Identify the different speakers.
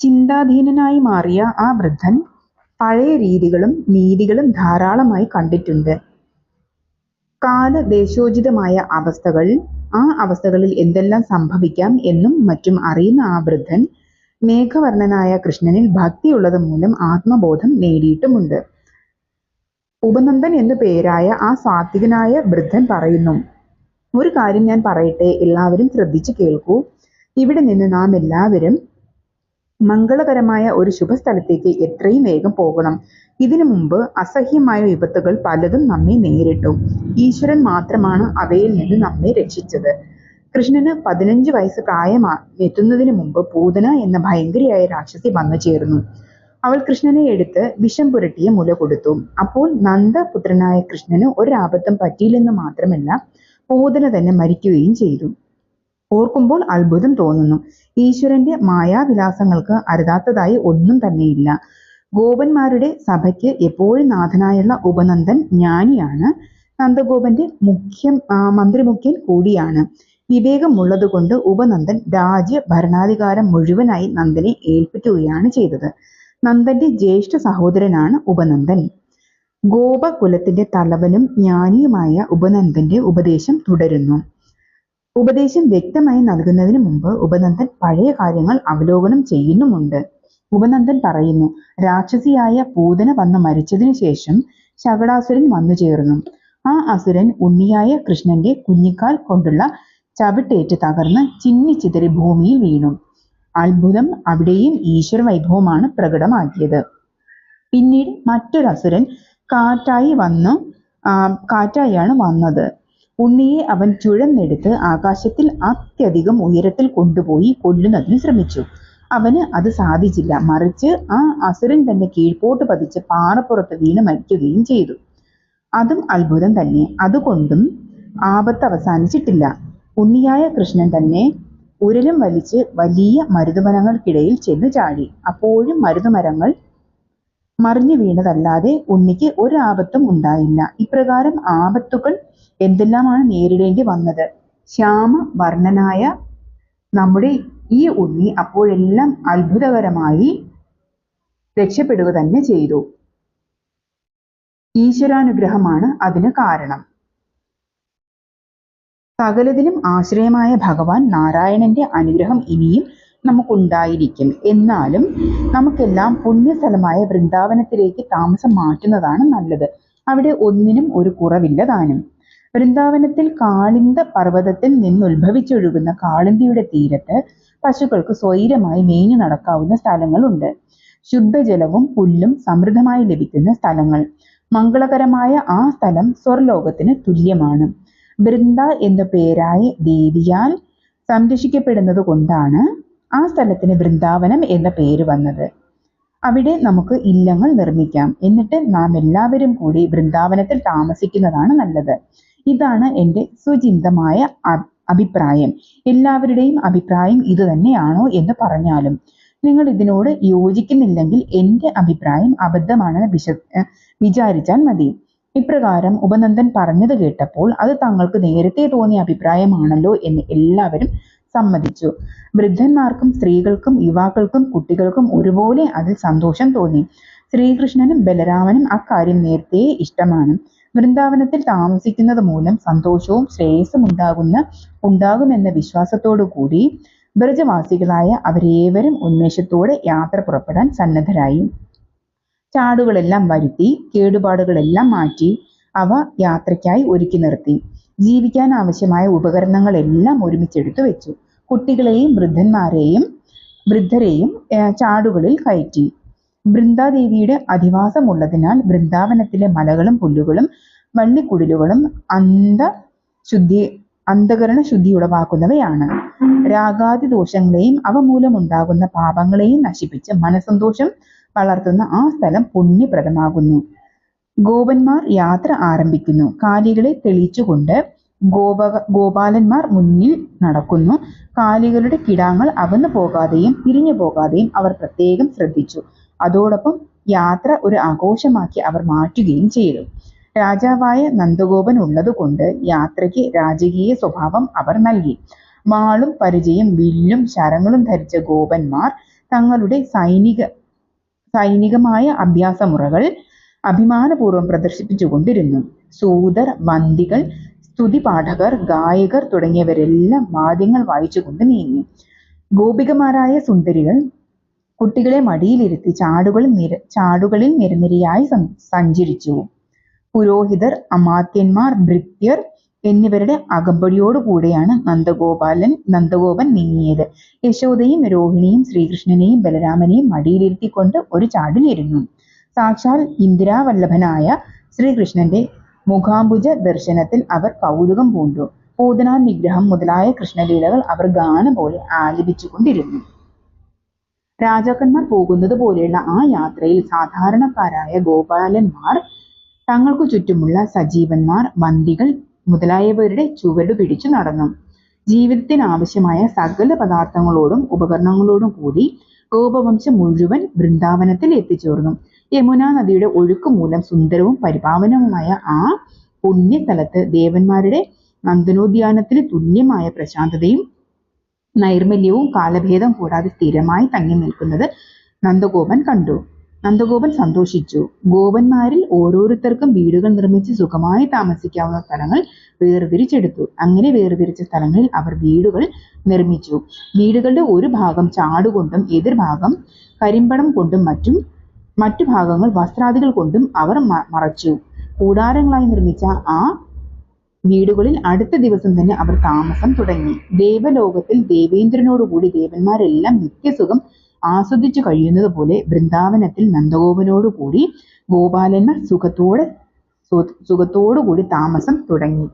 Speaker 1: ചിന്താധീനനായി മാറിയ ആ വൃദ്ധൻ പഴയ രീതികളും നീതികളും ധാരാളമായി കണ്ടിട്ടുണ്ട്. കാലദേശോചിതമായ അവസ്ഥകൾ ആ അവസ്ഥകളിൽ എന്തെല്ലാം സംഭവിക്കാം എന്നും മറ്റും അറിയുന്ന ആ വൃദ്ധൻ മേഘവർണനായ കൃഷ്ണനിൽ ഭക്തിയുള്ളത് മൂലം ആത്മബോധം നേടിയിട്ടുമുണ്ട്. ഉപനന്ദൻ എന്നു പേരായ ആ സാത്വികനായ വൃദ്ധൻ പറയുന്നു ഒരു കാര്യം ഞാൻ പറയട്ടെ എല്ലാവരും ശ്രദ്ധിച്ചു കേൾക്കൂ. ഇവിടെ നിന്ന് നാം എല്ലാവരും മംഗളകരമായ ഒരു ശുഭസ്ഥലത്തേക്ക് എത്രയും വേഗം പോകണം. ഇതിനു മുമ്പ് അസഹ്യമായ വിപത്തുകൾ പലതും നമ്മെ നേരിട്ടു. ഈശ്വരൻ മാത്രമാണ് അവയിൽ നിന്ന് നമ്മെ രക്ഷിച്ചത്. കൃഷ്ണന് പതിനഞ്ച് വയസ്സ് പ്രായമാ എത്തുന്നതിന് മുമ്പ് പൂതന എന്ന ഭയങ്കരിയായ രാക്ഷസി വന്നു ചേർന്നു. അവൾ കൃഷ്ണനെ എടുത്ത് വിഷം പുരട്ടിയ മുല കൊടുത്തു. അപ്പോൾ നന്ദപുത്രനായ കൃഷ്ണന് ഒരാപത്തും പറ്റിയില്ലെന്ന് മാത്രമല്ല പൂതന തന്നെ മരിക്കുകയും ചെയ്തു. ഓർക്കുമ്പോൾ അത്ഭുതം തോന്നുന്നു. ഈശ്വരന്റെ മായാവിലാസങ്ങൾക്ക് അരുതാത്തതായി ഒന്നും തന്നെയില്ല. ഗോപന്മാരുടെ സഭയ്ക്ക് എപ്പോഴും നാഥനായുള്ള ഉപനന്ദൻ ജ്ഞാനിയാണ്. നന്ദഗോപന്റെ മുഖ്യ മന്ത്രിമുഖ്യൻ കൂടിയാണ്. വിവേകമുള്ളതുകൊണ്ട് ഉപനന്ദൻ രാജ്യ ഭരണാധികാരം മുഴുവനായി നന്ദനെ ഏൽപ്പിക്കുകയാണ് ചെയ്തത്. നന്ദന്റെ ജ്യേഷ്ഠ സഹോദരനാണ് ഉപനന്ദൻ. ഗോപകുലത്തിന്റെ തലവനും ജ്ഞാനിയുമായ ഉപനന്ദന്റെ ഉപദേശം തുടരുന്നു. ഉപദേശം വ്യക്തമായി നൽകുന്നതിന് മുമ്പ് ഉപനന്ദൻ പഴയ കാര്യങ്ങൾ അവലോകനം ചെയ്യുന്നുമുണ്ട്. ഉപനന്ദൻ പറയുന്നു രാക്ഷസിയായ പൂതന വന്ന് മരിച്ചതിനു ശേഷം ശകടാസുരൻ വന്നു ചേർന്നു. ആ അസുരൻ ഉണ്ണിയായ കൃഷ്ണന്റെ കുഞ്ഞിക്കാൽ കൊണ്ടുള്ള ചവിട്ടേറ്റ് തകർന്ന് ചിന്നിച്ചിതറി ഭൂമിയിൽ വീണു. അത്ഭുതം അവിടെയും ഈശ്വര വൈഭവമാണ് പ്രകടമാക്കിയത്. പിന്നീട് മറ്റൊരു അസുരൻ കാറ്റായി വന്ന് കാറ്റായാണ് വന്നത്. ഉണ്ണിയെ അവൻ ചുഴന്നെടുത്ത് ആകാശത്തിൽ അത്യധികം ഉയരത്തിൽ കൊണ്ടുപോയി കൊല്ലുന്നതിന് ശ്രമിച്ചു. അവന് അത് സാധിച്ചില്ല. മറിച്ച് ആ അസുരൻ തന്നെ കീഴ്പോട്ട് പതിച്ച് പാറപ്പുറത്ത് വീണ് മരിക്കുകയും ചെയ്തു. അതും അത്ഭുതം തന്നെ. അതുകൊണ്ടും ആപത്ത് അവസാനിച്ചിട്ടില്ല. ഉണ്ണിയായ കൃഷ്ണൻ തന്നെ ഉരലും വലിച്ച് വലിയ മരുതുമരങ്ങൾക്കിടയിൽ ചെന്ന് ചാടി. അപ്പോഴും മരുതുമരങ്ങൾ മറിഞ്ഞു വീണതല്ലാതെ ഉണ്ണിക്ക് ഒരു ആപത്തും ഉണ്ടായില്ല. ഇപ്രകാരം ആപത്തുകൾ എന്തെല്ലാമാണ് നേരിടേണ്ടി വന്നത്? ശ്യാമ വർണനായ നമ്മുടെ ഈ ഉണ്ണി അപ്പോഴെല്ലാം അത്ഭുതകരമായി രക്ഷപ്പെടുക തന്നെ ചെയ്തു. ഈശ്വരാനുഗ്രഹമാണ് അതിന് കാരണം. സകലതിനും ആശ്രയമായ ഭഗവാൻ നാരായണന്റെ അനുഗ്രഹം ഇനിയും നമുക്കുണ്ടായിരിക്കും. എന്നാലും നമുക്കെല്ലാം പുണ്യസ്ഥലമായ വൃന്ദാവനത്തിലേക്ക് താമസം മാറ്റുന്നതാണ് നല്ലത്. അവിടെ ഒന്നിനും ഒരു കുറവില്ല താനും. വൃന്ദാവനത്തിൽ കാളിന്ത പർവതത്തിൽ നിന്നുത്ഭവിച്ചൊഴുകുന്ന കാളിന്തിയുടെ തീരത്ത് പശുക്കൾക്ക് സ്വൈരമായി മേഞ്ഞു നടക്കാവുന്ന സ്ഥലങ്ങളുണ്ട്. ശുദ്ധജലവും പുല്ലും സമൃദ്ധമായി ലഭിക്കുന്ന സ്ഥലങ്ങൾ. മംഗളകരമായ ആ സ്ഥലം സ്വർലോകത്തിന് തുല്യമാണ്. ബൃന്ദ എന്ന പേരായ ദേവിയാൽ സംരക്ഷിക്കപ്പെടുന്നത് കൊണ്ടാണ് ആ സ്ഥലത്തിന് വൃന്ദാവനം എന്ന പേര് വന്നത്. അവിടെ നമുക്ക് ഇല്ലങ്ങൾ നിർമ്മിക്കാം. എന്നിട്ട് നാം എല്ലാവരും കൂടി വൃന്ദാവനത്തിൽ താമസിക്കുന്നതാണ് നല്ലത്. ഇതാണ് എന്റെ സുചിന്തമായ അഭിപ്രായം. എല്ലാവരുടെയും അഭിപ്രായം ഇത് തന്നെയാണോ എന്ന് പറഞ്ഞാലും നിങ്ങൾ ഇതിനോട് യോജിക്കുന്നില്ലെങ്കിൽ എന്റെ അഭിപ്രായം അബദ്ധമാണെന്ന് വിശ വിചാരിച്ചാൽ മതി. ഇപ്രകാരം ഉപനന്ദൻ പറഞ്ഞത് കേട്ടപ്പോൾ അത് തങ്ങൾക്ക് നേരത്തെ തോന്നിയ അഭിപ്രായമാണല്ലോ എന്ന് എല്ലാവരും സമ്മതിച്ചു. വൃദ്ധന്മാർക്കും സ്ത്രീകൾക്കും യുവാക്കൾക്കും കുട്ടികൾക്കും ഒരുപോലെ അതിൽ സന്തോഷം തോന്നി. ശ്രീകൃഷ്ണനും ബലരാമനും അക്കാര്യം നേരത്തെ ഇഷ്ടമാണ്. വൃന്ദാവനത്തിൽ താമസിക്കുന്നത് മൂലം സന്തോഷവും ശ്രേയസ്സും ഉണ്ടാകുന്ന ഉണ്ടാകുമെന്ന വിശ്വാസത്തോടു കൂടി ബ്രജവാസികളായ അവരേവരും ഉന്മേഷത്തോടെ യാത്ര പുറപ്പെടാൻ സന്നദ്ധരായി. ചാടുകളെല്ലാം വരുത്തി കേടുപാടുകളെല്ലാം മാറ്റി അവ യാത്രയ്ക്കായി ഒരുക്കി നിർത്തി. ജീവിക്കാൻ ആവശ്യമായ ഉപകരണങ്ങളെല്ലാം ഒരുമിച്ചെടുത്തു വെച്ചു. കുട്ടികളെയും വൃദ്ധന്മാരെയും വൃദ്ധരെയും ചാടുകളിൽ കയറ്റി. ബൃന്ദാദേവിയുടെ അധിവാസമുള്ളതിനാൽ ബൃന്ദാവനത്തിലെ മലകളും പുല്ലുകളും വള്ളിക്കുടിലുകളും അന്ധ ശുദ്ധി അന്ധകരണ ശുദ്ധി ഉളവാക്കുന്നവയാണ്. രാഗാദി ദോഷങ്ങളെയും അവ മൂലമുണ്ടാകുന്ന പാപങ്ങളെയും നശിപ്പിച്ച് മനസന്തോഷം വളർത്തുന്ന ആ സ്ഥലം പുണ്യപ്രദമാകുന്നു. ഗോപന്മാർ യാത്ര ആരംഭിക്കുന്നു. കാലികളെ തെളിച്ചുകൊണ്ട് ഗോപ ഗോപാലന്മാർ മുന്നിൽ നടക്കുന്നു. കാലികളുടെ കിടാങ്ങൾ അകന്നു പോകാതെയും പിരിഞ്ഞു പോകാതെയും അവർ പ്രത്യേകം ശ്രദ്ധിച്ചു. അതോടൊപ്പം യാത്ര ഒരു ആഘോഷമാക്കി അവർ മാറ്റുകയും ചെയ്തു. രാജാവായ നന്ദഗോപൻ ഉള്ളതുകൊണ്ട് യാത്രയ്ക്ക് രാജകീയ സ്വഭാവം അവർ നൽകി. മാളും പരിചയും വില്ലും ശരങ്ങളും ധരിച്ച ഗോപന്മാർ തങ്ങളുടെ സൈനിക സൈനികമായ അഭ്യാസമുറകൾ അഭിമാനപൂർവം പ്രദർശിപ്പിച്ചുകൊണ്ടിരുന്നു സൂതർ വന്തികൾ സ്തുതിപാഠകർ ഗായകർ തുടങ്ങിയവരെല്ലാം വാദ്യങ്ങൾ വായിച്ചുകൊണ്ട് നീങ്ങി. ഗോപികമാരായ സുന്ദരികൾ കുട്ടികളെ മടിയിലിരുത്തി ചാടുകളിൽ നിര ചാടുകളിൽ നിരനിരയായി സഞ്ചരിച്ചു. പുരോഹിതർ അമാത്യന്മാർ ഭൃത്യർ എന്നിവരുടെ അകമ്പടിയോടുകൂടെയാണ് നന്ദഗോപാലൻ നന്ദഗോപൻ നീങ്ങിയത്. യശോദയും രോഹിണിയും ശ്രീകൃഷ്ണനെയും ബലരാമനെയും മടിയിലിരുത്തിക്കൊണ്ട് ഒരു ചാടിലിരുന്നു സാക്ഷാൽ ഇന്ദിരാവല്ലഭനായ ശ്രീകൃഷ്ണന്റെ മുഖാംബുജ ദർശനത്തിൽ അവർ കൗതുകം പൂണ്ടു. പൂതനാ നിഗ്രഹം മുതലായ കൃഷ്ണലീലകൾ അവർ ഗാനം പോലെ ആലപിച്ചുകൊണ്ടിരുന്നു. രാജാക്കന്മാർ പോകുന്നത് പോലെയുള്ള ആ യാത്രയിൽ സാധാരണക്കാരായ ഗോപാലന്മാർ തങ്ങൾക്കു ചുറ്റുമുള്ള സജീവന്മാർ വന്തികൾ മുതലായവരുടെ ചുവട് പിടിച്ചു നടന്നു. ജീവിതത്തിന് ആവശ്യമായ സകല പദാർത്ഥങ്ങളോടും ഉപകരണങ്ങളോടും കൂടി ഗോപവംശം മുഴുവൻ വൃന്ദാവനത്തിൽ എത്തിച്ചേർന്നു. യമുന നദിയുടെ ഒഴുക്ക് മൂലം സുന്ദരവും പരിപാവനവുമായ ആ പുണ്യസ്ഥലത്ത് ദേവന്മാരുടെ നന്ദനോദ്യാനത്തിന് തുല്യമായ പ്രശാന്തതയും നൈർമല്യവും കാലഭേദം കൂടാതെ സ്ഥിരമായി തങ്ങി നിൽക്കുന്നത് നന്ദഗോപൻ കണ്ടു. നന്ദഗോപൻ സന്തോഷിച്ചു. ഗോപന്മാരിൽ ഓരോരുത്തർക്കും വീടുകൾ നിർമ്മിച്ച് സുഖമായി താമസിക്കാവുന്ന സ്ഥലങ്ങൾ വേർതിരിച്ചെടുത്തു. അങ്ങനെ വേർതിരിച്ച സ്ഥലങ്ങളിൽ അവർ വീടുകൾ നിർമ്മിച്ചു. വീടുകളുടെ ഒരു ഭാഗം ചാടുകൊണ്ടും എതിർഭാഗം കരിമ്പടം കൊണ്ടും മറ്റും മറ്റു ഭാഗങ്ങൾ വസ്ത്രാദികൾ കൊണ്ടും അവർ മറച്ചു. കൂടാരങ്ങളായി നിർമ്മിച്ച ആ വീടുകളിൽ അടുത്ത ദിവസം തന്നെ അവർ താമസം തുടങ്ങി. ദേവലോകത്തിൽ ദേവേന്ദ്രനോടുകൂടി ദേവന്മാരെല്ലാം നിത്യസുഖം ആസ്വദിച്ചു കഴിയുന്നത് പോലെ വൃന്ദാവനത്തിൽ നന്ദഗോപനോടുകൂടി ഗോപാലന്മാർ സുഖത്തോടെ സുഖത്തോടുകൂടി താമസം തുടങ്ങി.